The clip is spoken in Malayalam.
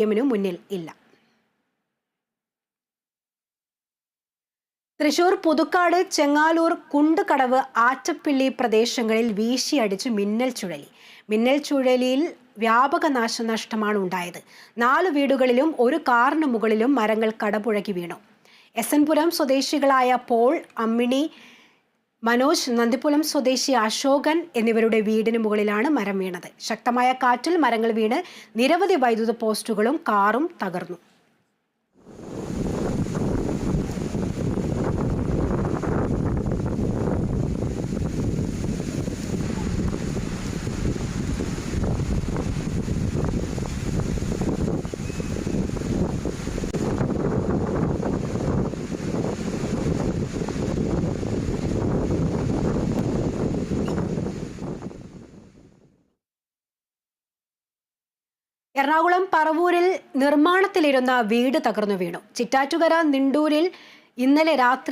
എമ്മിനു മുന്നിൽ ഇല്ല. തൃശൂർ പുതുക്കാട് ചെങ്ങാലൂർ കുണ്ടുകടവ് ആറ്റപ്പിള്ളി പ്രദേശങ്ങളിൽ വീശിയടിച്ച് മിന്നൽ ചുഴലി. മിന്നൽ ചുഴലിയിൽ വ്യാപക നാശനഷ്ടമാണ് ഉണ്ടായത്. നാല് വീടുകളിലും ഒരു കാറിന് മുകളിലും മരങ്ങൾ കടപുഴകി വീണു. എസ്എൻപുരം എൻ സ്വദേശികളായ പോൾ അമ്മിണി മനോജ് നന്ദിപ്പുലം സ്വദേശി അശോകൻ എന്നിവരുടെ വീടിന് മുകളിലാണ് മരം വീണത്. ശക്തമായ കാറ്റിൽ മരങ്ങൾ വീണ് നിരവധി വൈദ്യുത പോസ്റ്റുകളും കാറും തകർന്നു. എറണാകുളം പറവൂരിൽ നിർമ്മാണത്തിലിരുന്ന വീട് തകർന്നു വീണു. ചിറ്റാറ്റുകര നിണ്ടൂരിൽ ഇന്നലെ രാത്രി